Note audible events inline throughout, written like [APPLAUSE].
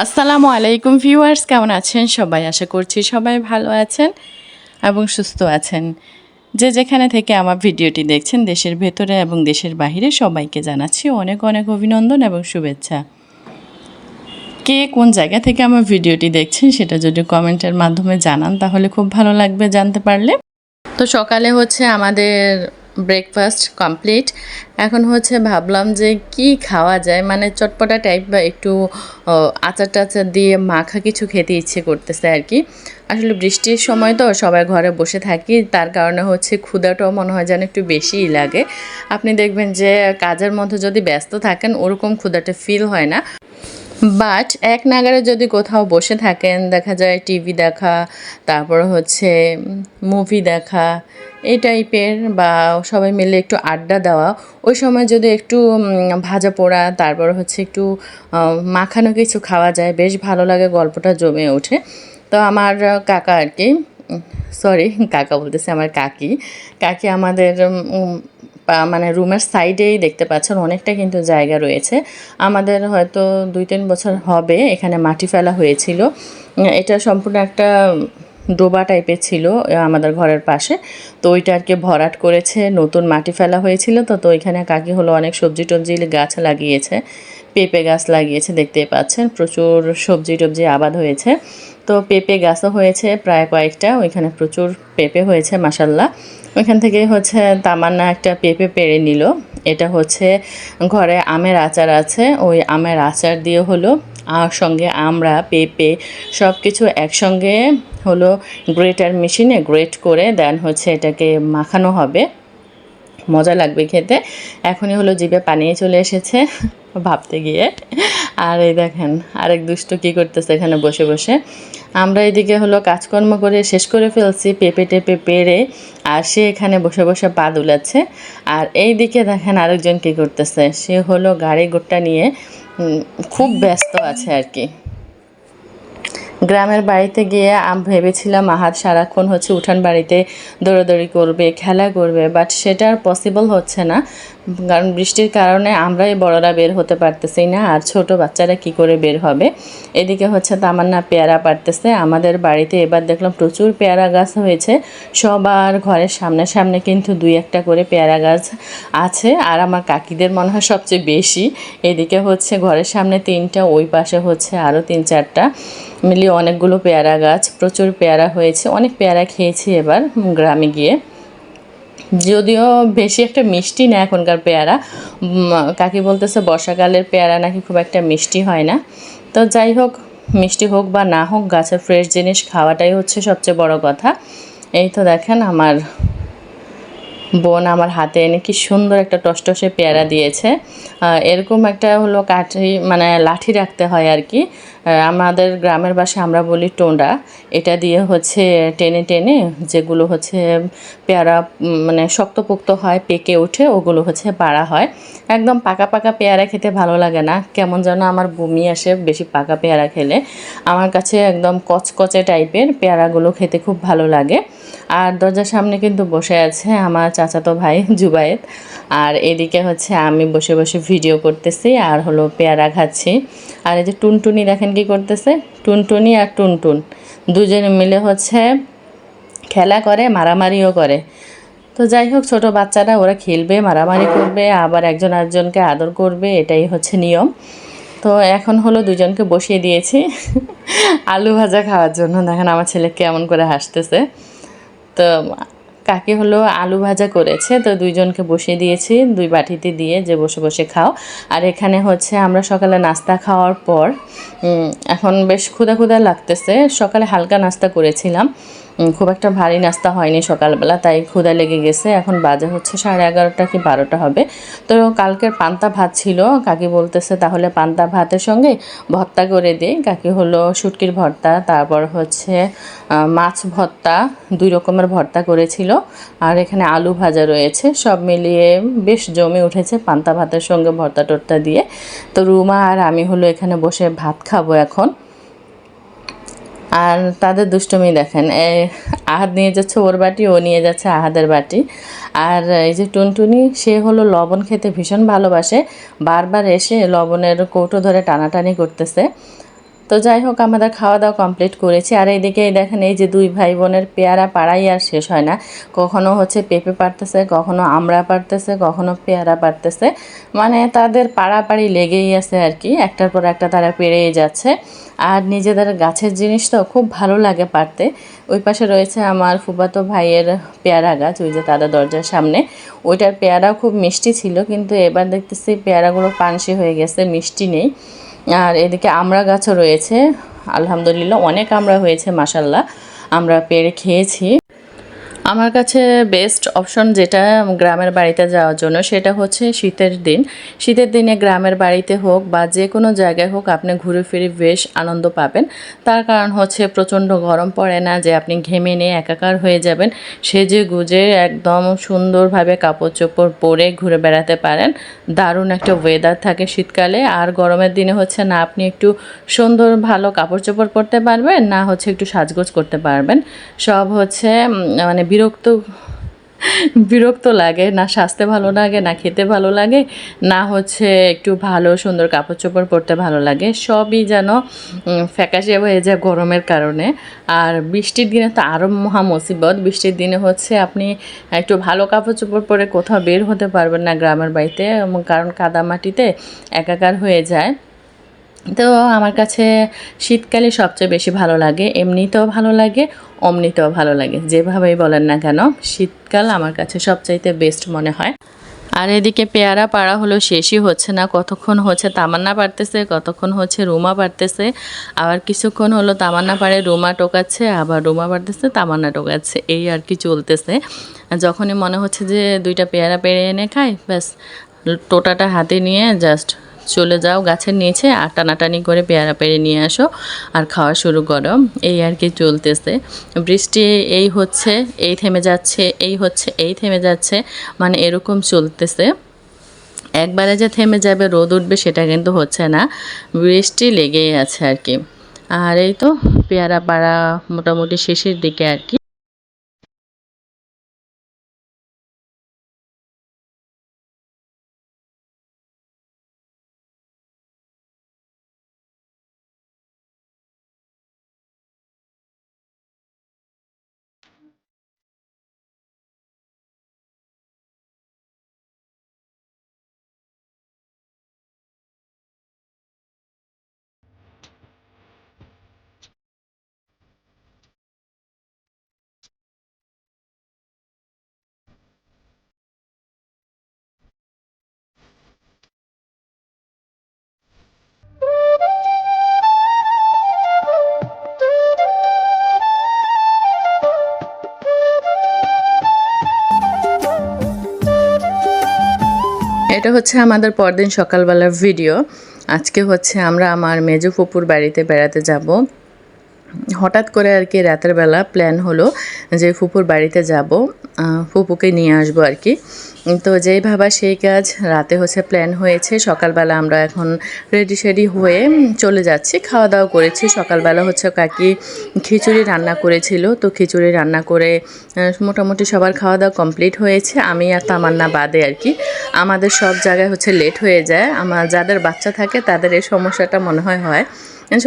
আসসালামু আলাইকুম ভিউয়ার্স, কেমন আছেন সবাই? আশা করছি সবাই ভালো আছেন এবং সুস্থ আছেন। যে যেখানে থেকে আমার ভিডিওটি দেখছেন, দেশের ভেতরে এবং দেশের বাইরে সবাইকে জানাচ্ছি অনেক অনেক অভিনন্দন এবং শুভেচ্ছা। কে কোন জায়গা থেকে আমার ভিডিওটি দেখছেন, সেটা যদি কমেন্টের মাধ্যমে জানান, তাহলে খুব ভালো লাগবে জানতে পারলে। তো সকালে হচ্ছে আমাদের ব্রেকফাস্ট কমপ্লিট এখন হচ্ছে ভাবলাম যে কি খাওয়া যায়? মানে চটপটা টাইপ বা একটু আচার টাচার দিয়ে মাখা কিছু খেতে ইচ্ছে করতেছে আর কি আসলে বৃষ্টির সময় তো সবাই ঘরে বসে থাকি, তার কারণে হচ্ছে ক্ষুধাটাও মনে হয় যেন একটু বেশিই লাগে। আপনি দেখবেন যে কাজের মধ্যে যদি ব্যস্ত থাকেন, ওরকম ক্ষুধাটা ফিল হয় না। বাট এক নাগারে যদি কোথাও বসে থাকেন, দেখা যায় টিভি দেখা, তারপর হচ্ছে মুভি দেখা এই টাইপের বা সবাই মিলে একটু আড্ডা দেওয়া। ওই সময় যদি একটু ভাজা পোড়া, তারপর হচ্ছে একটু মাখানো কিছু খাওয়া যায়, বেশ ভালো লাগে গল্পটা জমে ওঠে। তো আমার কাকা আর কি সরি কাকা বলতেছে আমার কাকি। কাকি আমাদের মানে রুমের সাইডেই দেখতে পাচ্ছেন অনেকটা কিন্তু জায়গা রয়েছে। আমাদের হয়তো দুই তিন বছর হবে, এখানে মাটি ফেলা হয়েছিল। এটা সম্পূর্ণ একটা ডোবা টাইপের ছিল আমাদের ঘরের পাশে। তো ওইটা আর কি ভরাট করেছে, নতুন মাটি ফেলা হয়েছিল। তো তো ওইখানে কাকি হলো অনেক সবজি টবজি গাছ লাগিয়েছে, পেঁপে গাছ লাগিয়েছে দেখতে পাচ্ছেন। প্রচুর সবজি টবজি আবাদ হয়েছে। তো পেঁপে গাছও হয়েছে প্রায় কয়েকটা, ওইখানে প্রচুর পেঁপে হয়েছে মাসাল্লাহ ওইখান থেকে হচ্ছে তামান্না একটা পেঁপে পেরে নিল। এটা হচ্ছে ঘরে আমের আচার আছে, ওই আমের আচার দিয়ে হলো, আর সঙ্গে আমরা, পেঁপে সব কিছু একসঙ্গে হলো গ্রেটার মেশিনে গ্রেট করে দেন হচ্ছে এটাকে মাখানো হবে। মজা লাগবে খেতে। এখনই হলো জিভে পানিয়ে চলে এসেছে [LAUGHS] ভাবতে গিয়ে। আর এই দেখেন, আরেক দুষ্ট কী করতেছে এখানে বসে বসে। আমরা এদিকে হলো কাজকর্ম করে শেষ করে ফেলছি পেঁপে টেপে পেরে আর সে এখানে বসে বসে পা দুলাচ্ছে। আর এই দিকে দেখেন আরেকজন কী করতেছে, সে হলো গাড়ি গোট্টা নিয়ে খুব ব্যস্ত আছে আর কি। গ্রামের বাড়িতে গিয়ে আমি ভেবেছিলাম আহাত সারাক্ষণ হচ্ছে উঠান বাড়িতে দৌড়াদৌড়ি করবে, খেলা করবে বাট সেটা আর পসিবল হচ্ছে না। কারণ বৃষ্টির কারণে আমরাই বড়রা বের হতে পারতেছি না, আর ছোট বাচ্চারা কি করে বের হবে? এদিকে হচ্ছে তামান্না পেয়ারা পারতেছে আমাদের বাড়িতে এবার দেখলাম প্রচুর পেয়ারা গাছ হয়েছে। সবার ঘরের সামনে সামনে কিন্তু দুই একটা করে পেয়ারা গাছ আছে, আর আমার কাকিদের মনে হয় সবচেয়ে বেশি। এদিকে হচ্ছে ঘরের সামনে তিনটা, ওই পাশে হচ্ছে আরও তিন চারটা। মিলিয়ে অনেকগুলো পেয়ারা গাছ, প্রচুর পেয়ারা হয়েছে। অনেক পেয়ারা খেয়েছি এবার গ্রামে গিয়ে। যদিও বেশি একটা মিষ্টি না এখনকার পেয়ারা। কাকি বলতেছে, বর্ষাকালের পেয়ারা নাকি খুব একটা মিষ্টি হয় না। তো যাই হোক, মিষ্টি হোক বা না হোক গাছের ফ্রেশ জিনিস খাওয়াটাই হচ্ছে সবচেয়ে বড় কথা। এই তো দেখেন, আমার বোন আমার হাতে এনে কি সুন্দর একটা টসটসে পেয়ারা দিয়েছে। এরকম একটা হলো কাঠি মানে লাঠি রাখতে হয় আর কি। আমাদের গ্রামের বাসায় আমরা বলি টোন্ডা। এটা দিয়ে হচ্ছে টেনে টেনে যেগুলো হচ্ছে পেয়ারা মানে শক্তপোক্ত হয়, পেকে ওঠে, ওগুলো হচ্ছে পাড়া হয়। একদম পাকা পাকা পেয়ারা খেতে ভালো লাগে না। কেমন যেন আমার বমি আসে বেশি পাকা পেয়ারা খেলে। আমার কাছে একদম কচকচে টাইপের পেয়ারাগুলো খেতে খুব ভালো লাগে। আর দরজার সামনে কিন্তু বসে আছে আমার চাচাতো ভাই [LAUGHS] জুবায়েত আর এদিকে হচ্ছে আমি বসে বসে ভিডিও করতেছি, আর হলো পেয়ারা খাচ্ছি। আর এই যে টুনটুনি দেখেন কি করতেছে? টুনটুনি আর টুনটুন। দুজনে মিলে হচ্ছে খেলা করে, মারামারিও করে। তো যাই হোক, ছোট বাচ্চারা, ওরা খেলবে, মারামারি করবে, আবার একজন আরেকজনকে আদর করবে, এটাই হচ্ছে নিয়ম। তো এখন হলো দুজনকে বসিয়ে দিয়েছি [LAUGHS] আলু ভাজা খাওয়ার জন্য। দেখেন আমার ছেলে কেমন করে হাসতেছে। তো কাকি হলো আলু ভাজা করেছে, তো দুইজনকে বসিয়ে দিয়েছি, দুই বাটিতে দিয়ে যে বসে বসে খাও। আর এখানে হচ্ছে আমরা সকালে নাস্তা খাওয়ার পর এখন বেশ ক্ষুদা ক্ষুদা লাগতেছে, সকালে হালকা নাস্তা করেছিলাম। খুব একটা ভারী নাস্তা হয়নি সকালবেলা, তাই ক্ষুদা লেগে গেছে। এখন বাজে হচ্ছে সাড়ে এগারোটা কি বারোটা হবে। তো কালকের পান্তা ভাত ছিল। কাকি বলতেছে, তাহলে পান্তা ভাতের সঙ্গে ভর্তা করে দিই কাকি হলো, শুটকির ভর্তা। তারপর হচ্ছে মাছ ভর্তা, দুই রকমের ভর্তা করেছিল। আর এখানে আলু ভাজা রয়েছে। সব মিলিয়ে বেশ জমে উঠেছে পান্তা ভাতের সঙ্গে ভর্তা টর্তা দিয়ে। তো রুমা আর আমি হলো এখানে বসে ভাত খাব এখন। আর তাদের দুষ্টুমি দেখেন। আহাদ নিয়ে যাচ্ছে ওর বাটি, ও নিয়ে যাচ্ছে আহাদের বাটি। আর এই যে টুনটুনি, সে হলো লবণ খেতে ভীষণ ভালোবাসে। বারবার এসে লবণের কৌটো ধরে টানাটানি করতেছে। তো যাই হোক, আমাদের খাওয়া দাওয়া কমপ্লিট করেছি। আর এইদিকে এই দেখেন, এই যে দুই ভাই বোনের পেয়ারা পাড়াই আর শেষ হয় না। কখনো হচ্ছে পেঁপে পারতেছে কখনো আমড়া পারতেছে কখনো পেয়ারা পারতেছে মানে তাদের পাড়াপাড়ি লেগেই আছে আর কি। একটার পর একটা তারা পেরেই যাচ্ছে। আর নিজেদের গাছের জিনিস তো খুব ভালো লাগে পারতে ওই পাশে রয়েছে আমার ফুফাতো ভাইয়ের পেয়ারা গাছ, ওই যে তাদের দরজার সামনে। ওইটার পেয়ারাও খুব মিষ্টি ছিল, কিন্তু এবার দেখতেছি পেয়ারাগুলো পানসি হয়ে গেছে, মিষ্টি নেই। আর এদিকে আমড়া গাছও রয়েছে। আলহামদুলিল্লাহ অনেক আমড়া হয়েছে মাসাল্লাহ আমরা পেরে খেয়েছি। আমার কাছে বেস্ট অপশন যেটা গ্রামের বাড়িতে যাওয়ার জন্য সেটা হচ্ছে শীতের দিন। শীতের দিনে গ্রামের বাড়িতে হোক বা যে কোনো জায়গায় হোক আপনি ঘুরে ফিরে বেশ আনন্দ পাবেন। তার কারণ হচ্ছে প্রচণ্ড গরম পড়ে না যে আপনি ঘেমে নিয়ে একাকার হয়ে যাবেন। সেজে গুজে একদম সুন্দরভাবে কাপড় চোপড় পরে ঘুরে বেড়াতে পারেন। দারুণ একটা ওয়েদার থাকে শীতকালে। আর গরমের দিনে হচ্ছে না আপনি একটু সুন্দর ভালো কাপড় চোপড় পরতে পারবেন, না হচ্ছে একটু সাজগোজ করতে পারবেন। সব হচ্ছে মানে বিরক্ত বিরক্ত লাগে, না সাজতে ভালো লাগে, না খেতে ভালো লাগে, না হচ্ছে একটু ভালো সুন্দর কাপড় চোপড় পরতে ভালো লাগে। সবই যেন ফ্যাকাশে হয়ে যায় গরমের কারণে। আর বৃষ্টির দিনে তো আরও মহা মুসিবত। বৃষ্টির দিনে হচ্ছে আপনি একটু ভালো কাপড় চোপড় পরে কোথাও বের হতে পারবেন না গ্রামের বাড়িতে কারণ কাদামাটিতে একাকার হয়ে যায়। তো আমার কাছে শীতকালে সবচেয়ে বেশি ভালো লাগে, এমনিতেও ভালো লাগে, অমনিতেও ভালো লাগে। যেভাবেই বলেন না কেন, শীতকাল আমার কাছে সবচাইতে বেস্ট মনে হয়। আর এদিকে পেয়ারা পাড়া হলো শেষই হচ্ছে না, কতক্ষণ হচ্ছে তামান্না পারতেছে কতক্ষণ হচ্ছে রুমা পারতেছে আবার কিছুক্ষণ হলো তামান্না পাড়ে রুমা টোকাচ্ছে, আবার রুমা পারতেছে তামান্না টোকাচ্ছে, এই আর কি চলতেছে। যখনই মনে হচ্ছে যে দুইটা পেয়ারা পেড়ে এনে খাই, ব্যাস, টোটাটা হাতে নিয়ে জাস্ট চলে যাও গাছের নিচে আর টানাটানি করে পেয়ারা পেরে নিয়ে আসো আর খাওয়া শুরু করো। এই আর কি চলতেছে। বৃষ্টি এই হচ্ছে, এই থেমে যাচ্ছে, এই হচ্ছে, এই থেমে যাচ্ছে মানে এরকম চলতেছে। একবারে যে থেমে যাবে, রোদ উঠবে সেটা কিন্তু হচ্ছে না। বৃষ্টি লেগেই আছে আর কি। আর এই তো পেয়ারা পাড়া মোটামুটি শেষের দিকে আর কি। এটা হচ্ছে আমাদের পরদিন সকালবেলার ভিডিও আজকে হচ্ছে আমরা আমার মেজো ফুপুর বাড়িতে বেড়াতে যাব। হঠাৎ করে আর কি রাতের বেলা প্ল্যান হলো যে ফুপুর বাড়িতে যাব ফুপুকে নিয়ে আসব আর কি। তো যেই ভাবা সেই কাজ রাতে হচ্ছে প্ল্যান হয়েছে। সকালবেলা আমরা এখন রেডি সেডি হয়ে চলে যাচ্ছি। খাওয়া দাওয়া করেছি। সকালবেলা হচ্ছে কাকি খিচুড়ি রান্না করেছিল। তো খিচুড়ি রান্না করে মোটামুটি সবার খাওয়া দাওয়া কমপ্লিট হয়েছে। আমি আর তামান্না বাদে আর কি। আমাদের সব জায়গায় হচ্ছে লেট হয়ে যায়। আমার যাদের বাচ্চা থাকে তাদের এই সমস্যাটা মনে হয় হয়।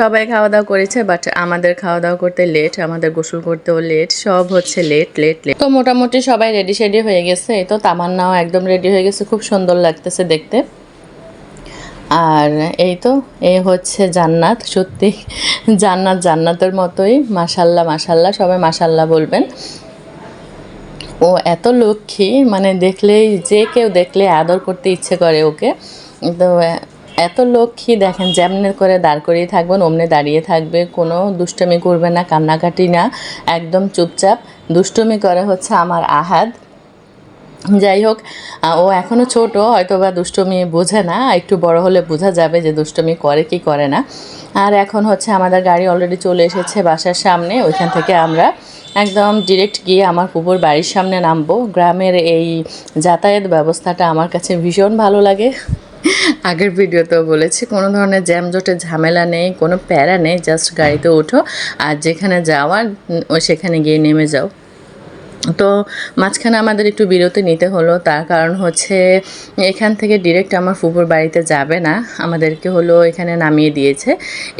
সবাই খাওয়া দাওয়া করেছে বাট আমাদের খাওয়া দাওয়া করতে লেট আমাদের গোসল করতেও লেট সব হচ্ছে লেট লেট লেট তো মোটামুটি সবাই রেডি শেডি হয়ে গেছে। এই তো তামান্নাও একদম রেডি হয়ে গেছে, খুব সুন্দর লাগতেছে দেখতে। আর এই তো এই হচ্ছে জান্নাত, সত্যি [LAUGHS] জান্নাত জান্নাতের মতোই মাসাল্লাহ মাসাল্লাহ সবাই মাসাল্লাহ বলবেন। ও এত লক্ষ্মী মানে দেখলেই, যে কেউ দেখলে আদর করতে ইচ্ছে করে ওকে। তো এত লক্ষ্মী দেখেন, যেমনি করে দাঁড় করিয়ে থাকবেন, অমনি দাঁড়িয়ে থাকবে। কোনো দুষ্টমি করবে না, কান্নাকাটি না, একদম চুপচাপ। দুষ্টমি করে হচ্ছে আমার আহাদ। যাই হোক ও এখনও ছোট হয়তো বা দুষ্টমি বোঝে না, একটু বড় হলে বোঝা যাবে যে দুষ্টমি করে কি করে না। আর এখন হচ্ছে আমাদের গাড়ি অলরেডি চলে এসেছে বাসার সামনে, ওইখান থেকে আমরা একদম ডিরেক্ট গিয়ে আমার পুকুর বাড়ির সামনে নামবো। গ্রামের এই যাতায়াত ব্যবস্থাটা আমার কাছে ভীষণ ভালো লাগে। আগের ভিডিওতেও বলেছি, কোনো ধরনের জ্যামজটের ঝামেলা নেই, কোনো প্যারা নেই জাস্ট গাড়িতে ওঠো আর যেখানে যাওয়ার ও সেখানে গিয়ে নেমে যাও। তো মাঝখানে আমাদের একটু বিরতি নিতে হলো, তার কারণ হচ্ছে এখান থেকে ডিরেক্ট আমার ফুপুর বাড়িতে যাবে না, আমাদেরকে হলো এখানে নামিয়ে দিয়েছে।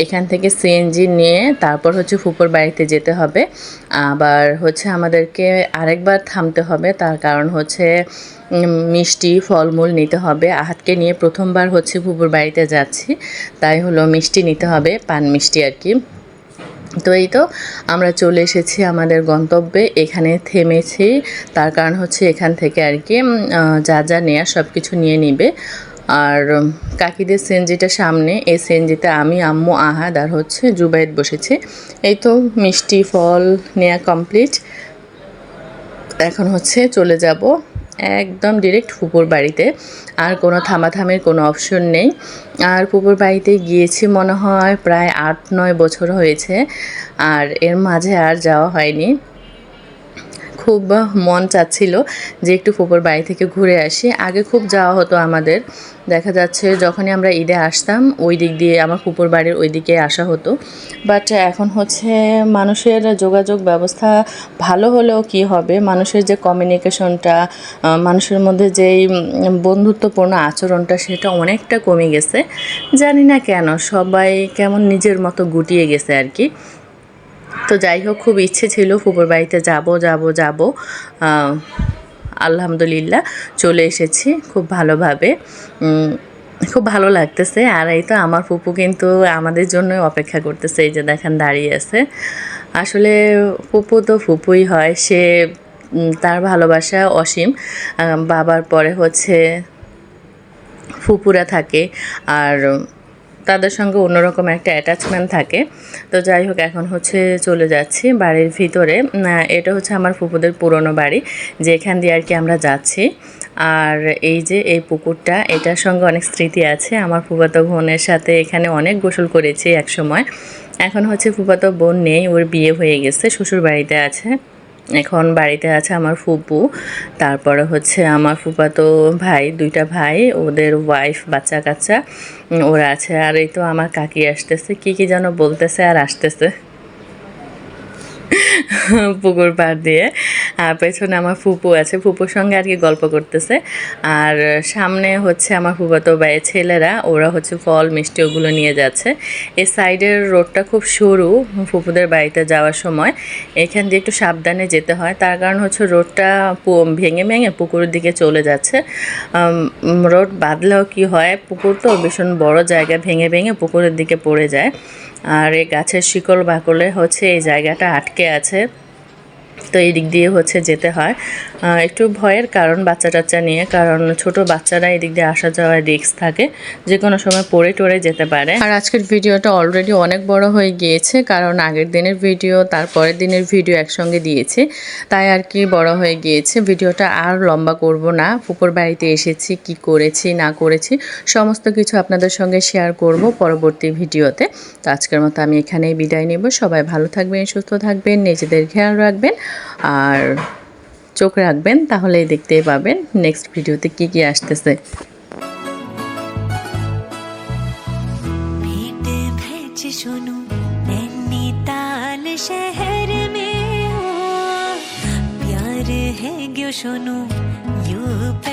এখান থেকে সিএনজি নিয়ে তারপর হচ্ছে ফুপুর বাড়িতে যেতে হবে। আবার হচ্ছে আমাদেরকে আরেকবার থামতে হবে, তার কারণ হচ্ছে মিষ্টি, ফলমূল নিতে হবে। আহাতকে নিয়ে প্রথমবার হচ্ছে ফুপুর বাড়িতে যাচ্ছি, তাই হলো মিষ্টি নিতে হবে, পান মিষ্টি আর কি। তো এই তো আমরা চলে এসেছি আমাদের গন্তব্যে। এখানে থেমেছি। তার কারণ হচ্ছে এখান থেকে আর কি যা যা নেয়া সব কিছু নিয়ে নিবে। আর কাকিদের সেনজিটা সামনে। এই সেনজিতে আমি, আম্মু, আহাদ আর হচ্ছে জুবাইদ বসেছে। এই তো মিষ্টি ফল নেয়া কমপ্লিট। এখন হচ্ছে চলে যাব একদম ডিরেক্ট ফুপুর বাড়িতে। আর কোনো থামাথামের কোনো অপশন নেই। আর ফুপুর বাড়িতে গিয়েছি মনে হয় প্রায় আট নয় বছর হয়েছে। আর এর মাঝে আর যাওয়া হয়নি। খুব মন চাচ্ছিল যে একটু ফুপুর বাড়ি থেকে ঘুরে আসি। আগে খুব যাওয়া হতো আমাদের। দেখা যাচ্ছে যখনই আমরা ঈদে আসতাম, ওই দিক দিয়ে আমার ফুপুর বাড়ির ওই দিকে আসা হতো। বাট এখন হচ্ছে মানুষের যোগাযোগ ব্যবস্থা ভালো হলেও কি হবে? মানুষের যে কমিউনিকেশনটা মানুষের মধ্যে যেই বন্ধুত্বপূর্ণ আচরণটা সেটা অনেকটা কমে গেছে। জানি না কেন, সবাই কেমন নিজের মতো গুটিয়ে গেছে আর কি। তো যাই হোক, খুব ইচ্ছে ছিল ফুপুর বাড়িতে যাব যাব যাব। আলহামদুলিল্লাহ চলে এসেছি খুব ভালোভাবে। খুব ভালো লাগতেছে। আর এই তো আমার ফুপু কিন্তু আমাদের জন্য অপেক্ষা করতেছে, এই যে দেখেন দাঁড়িয়ে আছে। আসলে ফুপু তো ফুপুই হয়, সে তার ভালোবাসা অসীম। বাবার পরে হচ্ছে ফুপুরা থাকে। আর তাদের সঙ্গে অন্যরকম একটা অ্যাটাচমেন্ট থাকে। তো যাই হোক, এখন হচ্ছে চলে যাচ্ছি বাড়ির ভিতরে। এটা হচ্ছে আমার ফুপুদের পুরনো বাড়ি, যেখান দিয়ে আর কি আমরা যাচ্ছি। আর এই যে এই পুকুরটা, এটার সঙ্গে অনেক স্মৃতি আছে। আমার ফুফাতো বোনের সাথে এখানে অনেক গোসল করেছি এক সময় এখন হচ্ছে ফুফাতো বোন নেই, ওর বিয়ে হয়ে গেছে শ্বশুর বাড়িতে আছে। এখন বাড়িতে আছে আমার ফুপু। তারপরে হচ্ছে আমার ফুপাতো ভাই, দুইটা ভাই, ওদের ওয়াইফ বাচ্চা কাচ্চা ওরা আছে। আর এই তো আমার কাকি আসতেছে। কি কি যেন বলতেছে আর আসতেছে। [LAUGHS] পুকুর পাড় দিয়ে। আর পেছনে আমার ফুপু আছে। ফুপুর সঙ্গে আর কি গল্প করতেছে। আর সামনে হচ্ছে আমার ফুপাতো ভাইয়ের ছেলেরা, ওরা হচ্ছে ফল, মিষ্টি ওগুলো নিয়ে যাচ্ছে। এই সাইডের রোডটা খুব সরু ফুপুদের বাড়িতে যাওয়ার সময়। এখান দিয়ে একটু সাবধানে যেতে হয়। তার কারণ হচ্ছে রোডটা ভেঙে ভেঙে পুকুরের দিকে চলে যাচ্ছে। রোড বাঁধলেও কি হয়, পুকুর তো ভীষণ বড় জায়গা, ভেঙে ভেঙে পুকুরের দিকে পড়ে যায়। আর এই গাছের শিকল বাকলে হচ্ছে এই জায়গাটা আটকে আছে। তো এই দিক দিয়ে হচ্ছে যেতে হয়। একটু ভয়ের কারণ বাচ্চা টাচ্চা নিয়ে, কারণ ছোট বাচ্চারা এদিক দিয়ে আসা যাওয়ার রিস্ক থাকে। যে কোনো সময় পড়ে টরে যেতে পারে। আর আজকের ভিডিওটা অলরেডি অনেক বড় হয়ে গিয়েছে, কারণ আগের দিনের ভিডিও, তারপরের দিনের ভিডিও একসঙ্গে দিয়েছি। তাই আর কি বড় হয়ে গিয়েছে। ভিডিওটা আর লম্বা করব না। পুকুর বাড়িতে এসেছি, কি করেছি, না করেছি, সমস্ত কিছু আপনাদের সঙ্গে শেয়ার করব পরবর্তী ভিডিওতে। তো আজকের মতো আমি এখানেই বিদায় নেব। সবাই ভালো থাকবেন, সুস্থ থাকবেন, নিজেদের খেয়াল রাখবেন। আর চোখ রাখবেন, তাহলেই দেখতেই পাবেন নেক্সট ভিডিওতে কি কি আসতেছে। শোনো নৈনিতাল শহর মে প্যার হ্যাঁ গো শোনো ইউপি